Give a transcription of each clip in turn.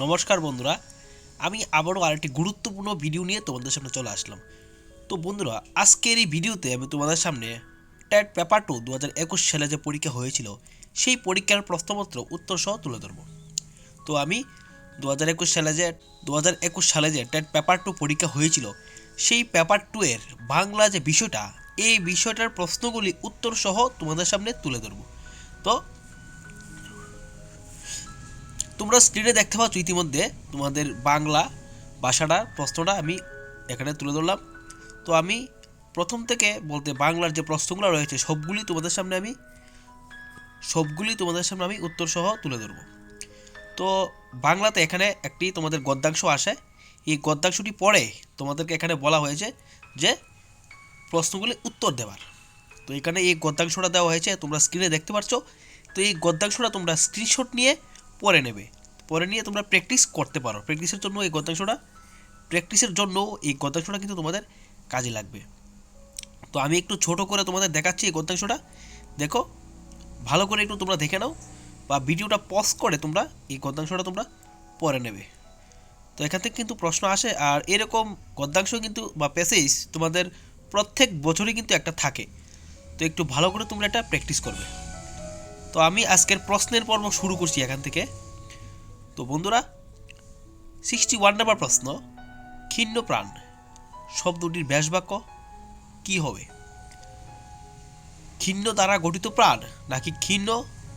নমস্কার বন্ধুরা, আমি আবারও আরেকটি গুরুত্বপূর্ণ ভিডিও নিয়ে তোমাদের সামনে চলে আসলাম। তো বন্ধুরা, আজকের এই ভিডিওতে আমি তোমাদের সামনে ট্যাট পেপার টু দু হাজার একুশ সালে যে পরীক্ষা হয়েছিল, সেই পরীক্ষার প্রশ্নপত্র উত্তর সহ তুলে ধরব। তো আমি দু হাজার একুশ সালে যে দু হাজার একুশ সালে যে ট্যাট পেপার টু পরীক্ষা হয়েছিল, সেই পেপার টু এর বাংলা যে বিষয়টা, এই বিষয়টার প্রশ্নগুলি উত্তর সহ তোমাদের সামনে তুলে ধরব। তো তোমরা স্ক্রিনে দেখতে পাচ্ছ ইতিমধ্যে তোমাদের বাংলা ভাষাটা, প্রশ্নটা আমি এখানে তুলে ধরলাম। তো আমি প্রথম থেকে বলতে বাংলার যে প্রশ্নগুলো রয়েছে, সবগুলি তোমাদের সামনে আমি, সবগুলি তোমাদের সামনে আমি উত্তর সহ তুলে ধরব। তো বাংলাতে এখানে একটি তোমাদের গদ্যাংশ আসে। এই গদ্যাংশটি পড়ে তোমাদেরকে এখানে বলা হয়েছে যে প্রশ্নগুলি উত্তর দেওয়ার। তো এখানে এই গদ্যাংশটা দেওয়া হয়েছে, তোমরা স্ক্রিনে দেখতে পাচ্ছ তো এই গদ্যাংশটা তোমরা স্ক্রিনশট নিয়ে পড়ে নেবে। পরে নিয়ে তোমরা প্র্যাকটিস করতে পারো। প্র্যাকটিসের জন্য এই গদ্যাংশটা প্র্যাকটিসের জন্য এই গদ্যাংশটা কিন্তু তোমাদের কাজে লাগবে। তো আমি একটু ছোট করে তোমাদের দেখাচ্ছি এই গদ্যাংশটা। দেখো, ভালো করে একটু তোমরা দেখে নাও বা ভিডিওটা পজ করে তোমরা এই গদ্যাংশটা তোমরা পরে নেবে। তো এখান থেকে কিন্তু প্রশ্ন আসে আর এরকম গদ্যাংশ কিন্তু বা প্যাসেজ তোমাদের প্রত্যেক বছরই কিন্তু একটা থাকে। তো একটু ভালো করে তোমরা এটা প্র্যাকটিস করবে। তো আমি আজকের প্রশ্নের পর্ব শুরু করছি এখান থেকে। তো বন্ধুরা সিক্সটি ওয়ান নাম্বার প্রশ্ন, ক্ষীণ প্রাণ, শব্দটির ব্যাসবাক্য কি হবে? ক্ষীণ দ্বারা গঠিত প্রাণ নাকি ক্ষীণ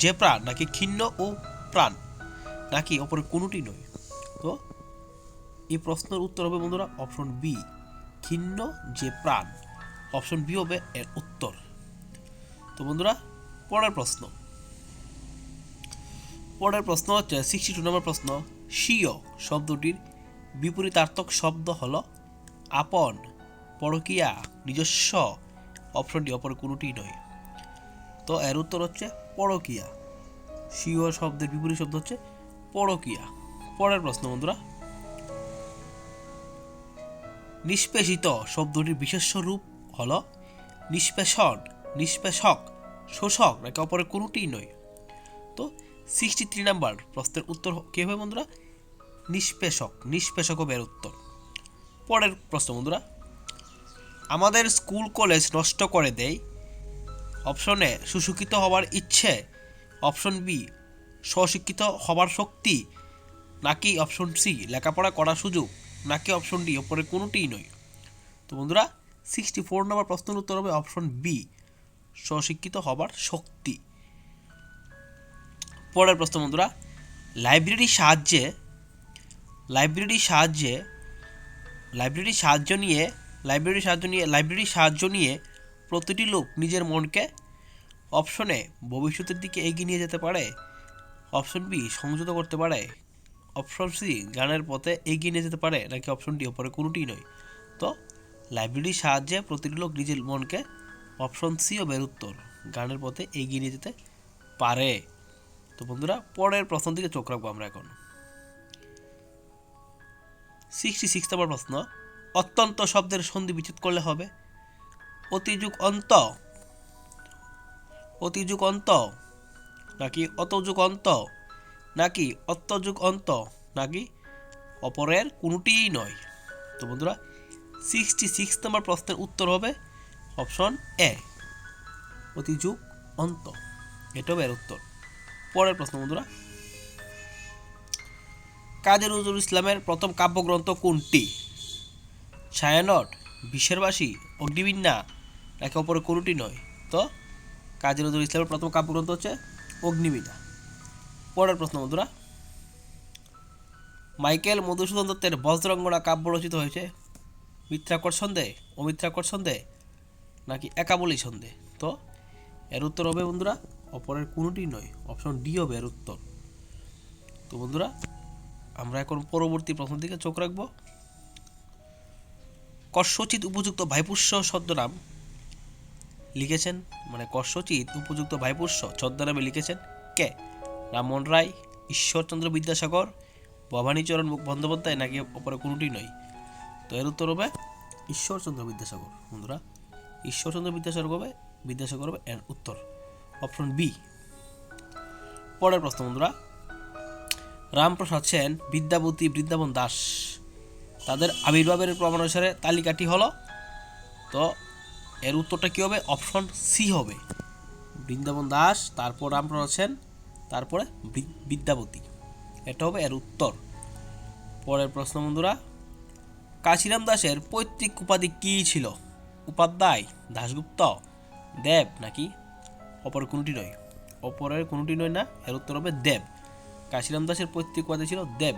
যে প্রাণ নাকি ক্ষীণ ও প্রাণ? নাকি অপর কোনোটি নয়? তো এই প্রশ্নের উত্তর হবে বন্ধুরা অপশন বি ক্ষীণ যে প্রাণ। অপশন বি হবে এর উত্তর। তো বন্ধুরা, পরের প্রশ্ন। পরের প্রশ্ন হচ্ছে সিক্সটি টু নম্বর প্রশ্ন, স্বীয় শব্দটির বিপরীতার্থক শব্দ হল আপন, পরকীয়া, নিজস্ব অপশনটি অপর কোনোটি নয়। তো এর উত্তর হচ্ছে পরকীয়া। স্বীয় শব্দের বিপরীত শব্দ হচ্ছে পরকীয়া। পরের প্রশ্ন বন্ধুরা। নিষ্পেষিত শব্দটির বিশেষ রূপ হল নিষ্পেষণ, নিষ্পেষক, শোষক, নাকি অপরের কোনোটিই নয়। সিক্সটি থ্রি নাম্বার প্রশ্নের উত্তর কে হবে বন্ধুরা? নিষ্পেষক নিষ্পেষক হবে এর উত্তর। পরের প্রশ্ন বন্ধুরা। আমাদের স্কুল কলেজ নষ্ট করে দেয়। অপশন এ, সুশিক্ষিত হওয়ার ইচ্ছে। অপশন বি, স্বশিক্ষিত হবার শক্তি। নাকি অপশন সি, লেখাপড়া করার সুযোগ। নাকি অপশন ডি, ওপরে কোনোটিই নয়। তো বন্ধুরা, সিক্সটি ফোর নম্বর প্রশ্নের উত্তর হবে অপশন বি, স্বশিক্ষিত হবার শক্তি। পরের প্রশ্ন, বন্ধুরা। লাইব্রেরির সাহায্যে লাইব্রেরির সাহায্যে, লাইব্রেরির সাহায্য নিয়ে, লাইব্রেরির সাহায্য নিয়ে, লাইব্রেরির সাহায্য নিয়ে প্রতিটি লোক নিজের মনকে অপশনে ভবিষ্যতের দিকে এগিয়ে নিয়ে যেতে পারে অপশন বি সংযত করতে পারে অপশন সি গানের পথে এগিয়ে নিয়ে যেতে পারে, নাকি অপশন ডি ওপরে কোনোটি নয়। তো লাইব্রেরির সাহায্যে প্রতিটি লোক নিজের মনকে অপশন সি ও বের উত্তর গানের পথে এগিয়ে নিয়ে যেতে পারে। তো বন্ধুরা, পরের প্রশ্ন দিকে চোখ রাখব আমরা এখন। সিক্সটি সিক্স নম্বর প্রশ্ন, অত্যন্ত শব্দের সন্ধি বিচ্ছেদ করলে হবে। অতিযুগ অন্ত অতিযুগ অন্ত, নাকি অতযুগ অন্ত, নাকি অত্যযুগ অন্ত, নাকি অপরের কোনোটিই নয়। তো বন্ধুরা সিক্সটি সিক্স নম্বর প্রশ্নের উত্তর হবে অপশন এ, অতিযুগ অন্ত। এটা হবে এর উত্তর। পরের প্রশ্ন, বন্ধুরা। কাজী নজরুল ইসলামের প্রথম কাব্যগ্রন্থ কোনটি? ছায়ানট বিশ্বেরবাসী অগ্নিবিন্যা, নাকি অপরে কোনোটি নয়? তো, কাজী নজরুল ইসলামের প্রথম কাব্যগ্রন্থ হচ্ছে অগ্নিবীণা পরের প্রশ্ন, বন্ধুরা। মাইকেল মধুসূদন দত্তের বজ্রঙ্গনা কাব্য রচিত হয়েছে মিত্রাকর সন্দেহ অমিত্রাকর সন্দেহ নাকি একাবলি সন্দেহ তো, এর উত্তর হবে, বন্ধুরা অপরের কোনোটি নয়। অপশন ডি হবে এর উত্তর। তো বন্ধুরা, আমরা এখন পরবর্তী প্রশ্ন দিকে চোখ রাখব। কর্ষচিত উপযুক্ত ভাইপুষ্য ছদ্মনাম লিখেছেন মানে কর্ষচিত উপযুক্ত ভাইপুষ্য ছদ্মনামে লিখেছেন কে? রামমোহন রায়, ঈশ্বরচন্দ্র বিদ্যাসাগর ভবানীচরণ বন্দ্যোপাধ্যায়, নাকি অপরে কোনোটি নয়? তো এর উত্তর হবে ঈশ্বরচন্দ্র বিদ্যাসাগর। বন্ধুরা, ঈশ্বরচন্দ্র বিদ্যাসাগর হবে বিদ্যাসাগর হবে এর উত্তর। Option B. পরের প্রশ্ন বন্ধুরা, রামপ্রসাদ সেন বিদ্যাপতি বৃন্দাবন দাস, তাদের আবির্ভাবের প্রমাণ অনুসারে তালিকাটি হলো, তো এর উত্তরটা কী হবে? অপশন সি হবে। বৃন্দাবন দাস, তারপর রামপ্রসাদ সেন, তারপরে বিদ্যাপতি এটা হবে এর উত্তর। পরের প্রশ্ন বন্ধুরা, কাশিরাম দাসের পৈতৃক উপাধি কী ছিল? উপাধ্যায়, দাশগুপ্ত, দেব নাকি অপর কোনটি নয়। অপরের কোনটি নয় না, এর উত্তর হবে দেব। কাশিরাম দাসের পৈতৃক উপাধি ছিল দেব।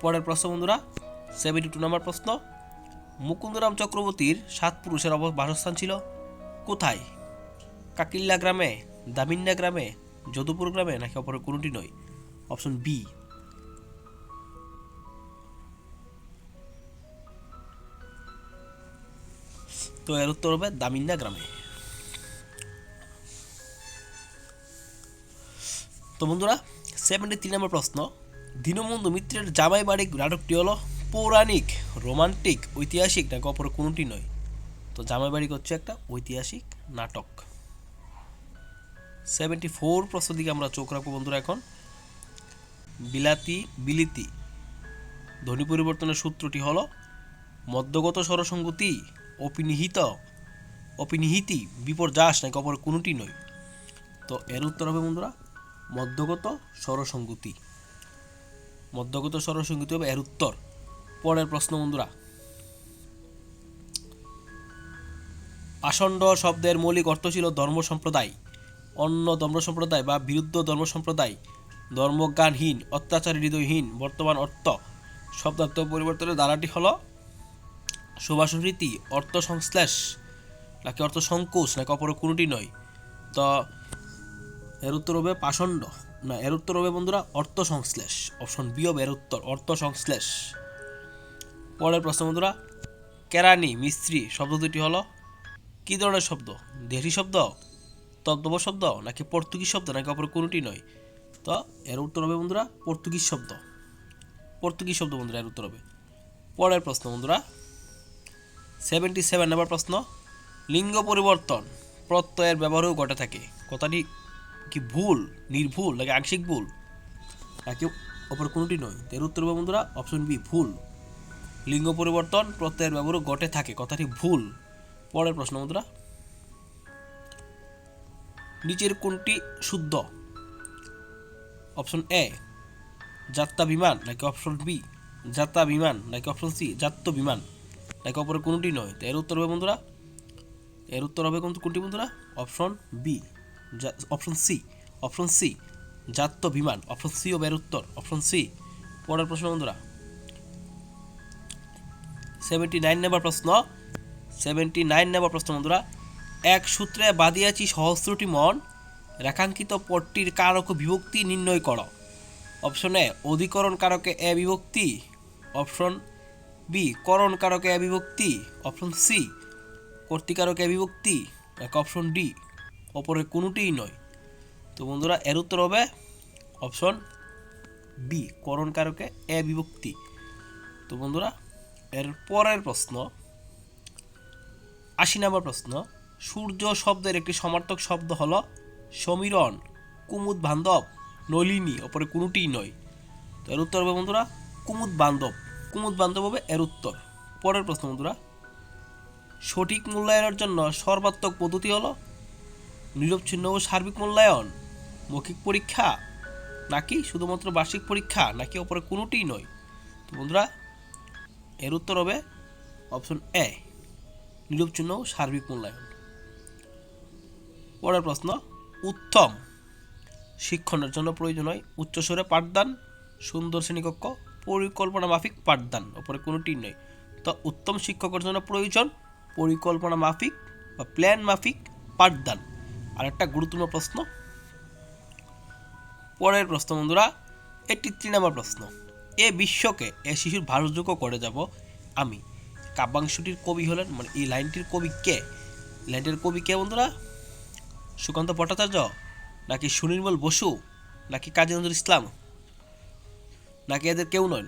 পরের প্রশ্ন বন্ধুরা সেভেন্টি টু নম্বর প্রশ্ন, মুকুন্দরাম চক্রবর্তীর সাত পুরুষের বাসস্থান ছিল কোথায়? কাকিল্লা গ্রামে, দামিন্না গ্রামে, যদুপুর গ্রামে, নাকি অপর কোনটি নয়? Option B. তো এর উত্তর হবে দামিন্না গ্রামে। তো বন্ধুরা সেভেন্টি তিন নম্বর প্রশ্ন। দীনবন্ধু মিত্রের জামাই বাড়ি নাটকটি হলো পৌরাণিক, রোমান্টিক, ঐতিহাসিক নাকি অপর কোনোটি নয়? তো জামাই বাড়ি হচ্ছে একটা ঐতিহাসিক নাটক। সেভেন্টি ফোর প্রশ্ন দিকে আমরা চোখ রাখব বন্ধুরা এখন। বিলাতি বিলিতি, ধ্বনি পরিবর্তনের সূত্রটি হলো মধ্যগত স্বরসঙ্গতি, অপিনিহিত, অপিনিহিতি বিপর্যাস নাকি অপর কোনোটি নয়? তো এর উত্তর হবে বন্ধুরা মধ্যগত স্বরসঙ্গতি। মধ্যগত স্বরসঙ্গতি হবে এর উত্তর। পরের প্রশ্ন বন্ধুরা। আসণ্ড শব্দের মৌলিক অর্থ ছিল ধর্ম সম্প্রদায়। অন্য ধর্ম সম্প্রদায় বা বিরুদ্ধ ধর্ম সম্প্রদায়। ধর্মজ্ঞানহীন, অত্যাচার, হৃদয়হীন, বর্তমান অর্থ। শব্দার্থ পরিবর্তনের ধারাটি হল সুভাষণ রীতি অর্থ সংশ্লেষ নাকি অর্থ সংকোচ নাকি অপর কোনোটি নয়। তো এর উত্তর হবে পাষণ্ড। না, এর উত্তর হবে বন্ধুরা অর্থ সংশ্লেষ অপশন বি হবে এর উত্তর অর্থ সংশ্লেষ পরের প্রশ্ন বন্ধুরা কেরানি মিস্ত্রি শব্দ দুটি হলো কী ধরনের শব্দ? দেশি শব্দ তদ্ভব শব্দ, নাকি পর্তুগিজ শব্দ, নাকি অপর কোনোটি নয়? তো এর উত্তর হবে বন্ধুরা পর্তুগিজ শব্দ। পর্তুগিজ শব্দ বন্ধুরা, এর উত্তর হবে। পরের প্রশ্ন বন্ধুরা সেভেন্টি সেভেন নম্বর প্রশ্ন, লিঙ্গ পরিবর্তন প্রত্যয়ের ব্যবহারেও ঘটে থাকে। কথাটি কি ভুল? নির্ভুল, নাকি আংশিক ভুল? নাকি অপর কোনোটি নয়। এর উত্তর বন্ধুরা, অপশন বি, ভুল। লিঙ্গ পরিবর্তন প্রত্যয়ের ব্যবহারও ঘটে থাকে, কথাটি ভুল। পরের প্রশ্ন বন্ধুরা। নিচের কোনটি শুদ্ধ? অপশন এ যাত্রা বিমান নাকি অপশন বি যাত্রা বিমান নাকি অপশন সি যাত্র বিমান নাকি অপরে কোনোটি নয়? তো এর উত্তর হবে বন্ধুরা, এর উত্তর হবে কোন- কোনটি বন্ধুরা? Option B. Option C option C যাত্র বিমান অপশন সি হবে এর উত্তর অপশন সি পরের প্রশ্ন বন্ধুরা। সেভেন্টি নাইন নেবার প্রশ্ন সেভেন্টি নাইন নেবার প্রশ্ন বন্ধুরা। এক সূত্রে বাদিয়াছি সহস্রটি মন, রেখাঙ্কিত পটটির কারক বিভক্তি নির্ণয় করো। অপশন এ অধিকরণ কারকে এ বিভক্তি। অপশন বি করণ কারকে এ বিভক্তি। অপশন সি কর্তিকারক বিভক্তি। এক অপশন ডি অপরের কোনোটিই নয়। তো বন্ধুরা, এর উত্তর হবে অপশন বি করণ কারকে এ বিভক্তি। তো বন্ধুরা, এর পরের প্রশ্ন, আশি নম্বর প্রশ্ন, সূর্য শব্দের একটি সমার্থক শব্দ হলো সমীরণ, কুমুদ বান্ধব, নলিনী অপরে কোনোটিই নয়। তো এর উত্তর হবে বন্ধুরা, কুমুদ বান্ধব। কুমুদ বান্ধব হবে এর উত্তর। পরের প্রশ্ন বন্ধুরা, সঠিক মূল্যায়নের জন্য সর্বাত্মক পদ্ধতি হলো নিরবচ্ছিন্ন ও সার্বিক মূল্যায়ন? মৌখিক পরীক্ষা? নাকি শুধুমাত্র বার্ষিক পরীক্ষা? নাকি অপরে কোনোটিই নয়? তো বন্ধুরা, এর উত্তর হবে অপশন এ নিরবচ্ছিন্ন ও সার্বিক মূল্যায়ন। পরের প্রশ্ন, উত্তম। শিক্ষণের জন্য প্রয়োজন হয় উচ্চস্বরে পাঠদান, সুন্দর শ্রেণীকক্ষ পরিকল্পনা মাফিক পাঠদান ওপরে কোনোটি নয়। তো উত্তম শিক্ষকের জন্য প্রয়োজন পরিকল্পনা মাফিক বা প্ল্যান মাফিক পাঠদান। আর একটা গুরুত্বপূর্ণ প্রশ্ন। পরের প্রশ্ন বন্ধুরা এটি তিন নম্বর প্রশ্ন। এ বিশ্বকে এ শিশুর ভারতযোগ্য করে যাব আমি। কাব্যাংশটির কবি হলেন মানে এই লাইনটির কবি কে? লাইনটির কবি কে বন্ধুরা? সুকান্ত ভট্টাচার্য? নাকি সুনির্মল বসু? নাকি কাজী নজরুল ইসলাম? নাকি এদের কেউ নয়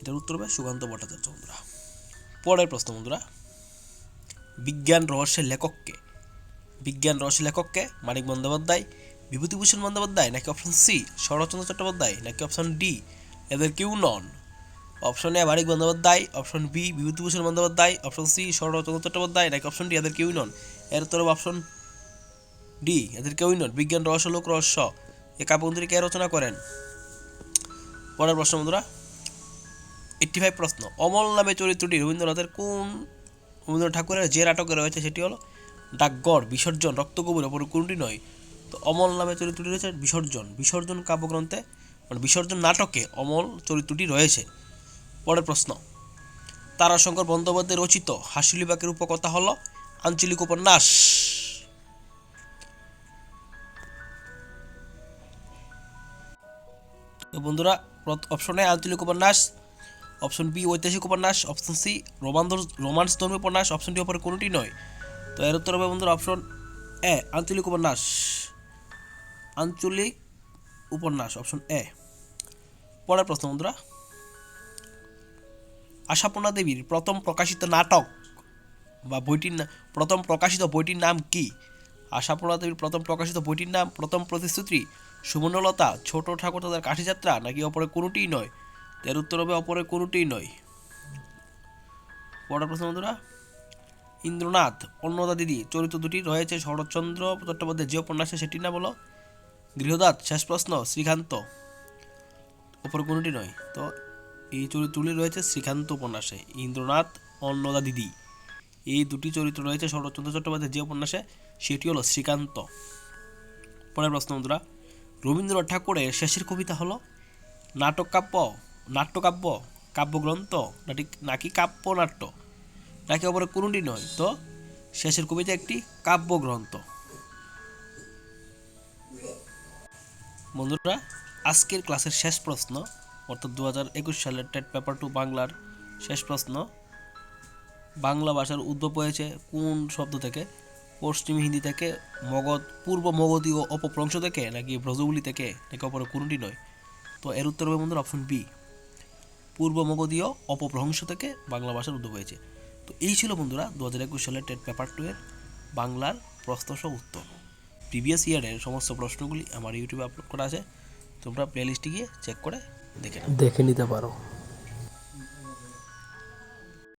এটার উত্তর হবে সুকান্ত ভট্টাচার্য বন্ধুরা। পরের প্রশ্ন বন্ধুরা বিজ্ঞান রহস্যের লেখককে। বিজ্ঞান রহস্যের লেখককে মানিক বন্দ্যোপাধ্যায়, বিভূতিভূষণ বন্দ্যোপাধ্যায় নাকি অপশন সি শরৎচন্দ্র চট্টোপাধ্যায় নাকি অপশন ডি এদের কেউ নন। Option A Manik Bandyopadhyay option B Bibhutibhushan Bandyopadhyay option C Saratchandra Chattopadhyay নাকি অপশন ডি এদের কেউই নন। এর হবে অপশন ডি এদের কেউই নন। বিজ্ঞান রহস্য, লোক রহস্য। এ কাব্যগ্রন্থটি কে রচনা করেন? পরের প্রশ্ন বন্ধুরা এইটটি ফাইভ প্রশ্ন। অমল নামে চরিত্রটি রবীন্দ্রনাথের কোন রবীন্দ্রনাথ ঠাকুরের যে নাটকে রয়েছে সেটি হলো ডাকঘর, বিসর্জন, রক্তকবুর অপর কোনটি নয়। তো অমল নামে চরিত্রটি রয়েছে বিসর্জন। বিসর্জন কাব্যগ্রন্থে মানে বিসর্জন নাটকে অমল চরিত্রটি রয়েছে। পরের প্রশ্ন। তারাশঙ্কর বন্দ্যোপাধ্যায় রচিত হাসিলিবাকের উপকথা হলো আঞ্চলিক উপন্যাস। তো বন্ধুরা, অপশনে আঞ্চলিক উপন্যাস অপশন বি, ঐতিহাসিক উপন্যাস, অপশন সি রোমান্স রোমান্স ধর্মী উপন্যাস, অপশন ডি অপরে কোনোটি নয়। তো এর উত্তর হবে বন্ধুরা অপশন এ, আঞ্চলিক উপন্যাস। আঞ্চলিক উপন্যাস, অপশন এ। পরের প্রশ্ন বন্ধুরা। আশাপূর্ণা দেবীর প্রথম প্রকাশিত নাটক বা বইটির প্রথম প্রকাশিত বইটির নাম কি? আশাপূর্ণা দেবীর প্রথম প্রকাশিত বইটির নাম, প্রথম প্রতিশ্রুতি, সুবর্ণলতা, ছোট ঠাকুর তাদের কাঠিযাত্রা নাকি অপরে কোনোটিই নয়? এর উত্তর হবে অপরে কোনোটিই নয়। পরের প্রশ্ন বন্ধুরা, ইন্দ্রনাথ, অন্নদা দিদি, চরিত্র দুটি রয়েছে শরৎচন্দ্র চট্টোপাধ্যায় যে উপন্যাসে, সেটি নাম বলো? গৃহদাত শেষ প্রশ্ন, শ্রীকান্ত। অপর কোনোটি নয়। তো এই চরিত্রগুলি রয়েছে শ্রীকান্ত উপন্যাসে, ইন্দ্রনাথ, অন্নদা দিদি। এই দুটি চরিত্র রয়েছে শরৎচন্দ্র চট্টোপাধ্যায় যে উপন্যাসে, সেটি হলো শ্রীকান্ত। পরের প্রশ্ন বন্ধুরা, রবীন্দ্রনাথ ঠাকুরের শেষের কবিতা হলো, নাটক কাব্য নাট্যকাব্য কাব্যগ্রন্থ নাকি নাকি কাব্য নাট্য নাকি অপরে কোনোটি নয়? তো শেষের কবিতা একটি কাব্যগ্রন্থ। বন্ধুরা, আজকের ক্লাসের শেষ প্রশ্ন, অর্থাৎ দু হাজার একুশ সালের টেট পেপার টু বাংলার শেষ প্রশ্ন, বাংলা ভাষার উদ্ভব হয়েছে কোন শব্দ থেকে? পশ্চিম হিন্দি থেকে, মগধ, পূর্ব মগধীয় অপভ্রংশ থেকে, নাকি ব্রজবুলি থেকে, নাকি অপর কোনটি নয়? তো এর উত্তর হবে বন্ধুরা অপশন বি পূর্ব মগধীয় অপভ্রংশ থেকে বাংলা ভাষার উদ্ভব হয়েছে। তো এই ছিল বন্ধুরা দু হাজার একুশ সালের টেট পেপার টু এর বাংলার প্রশ্নসহ উত্তর। প্রিভিয়াস ইয়ারের সমস্ত প্রশ্নগুলি আমার ইউটিউবে আপলোড করা আছে। তোমরা প্লেলিস্টে গিয়ে চেক করে দেখে দেখে নিতে পারো।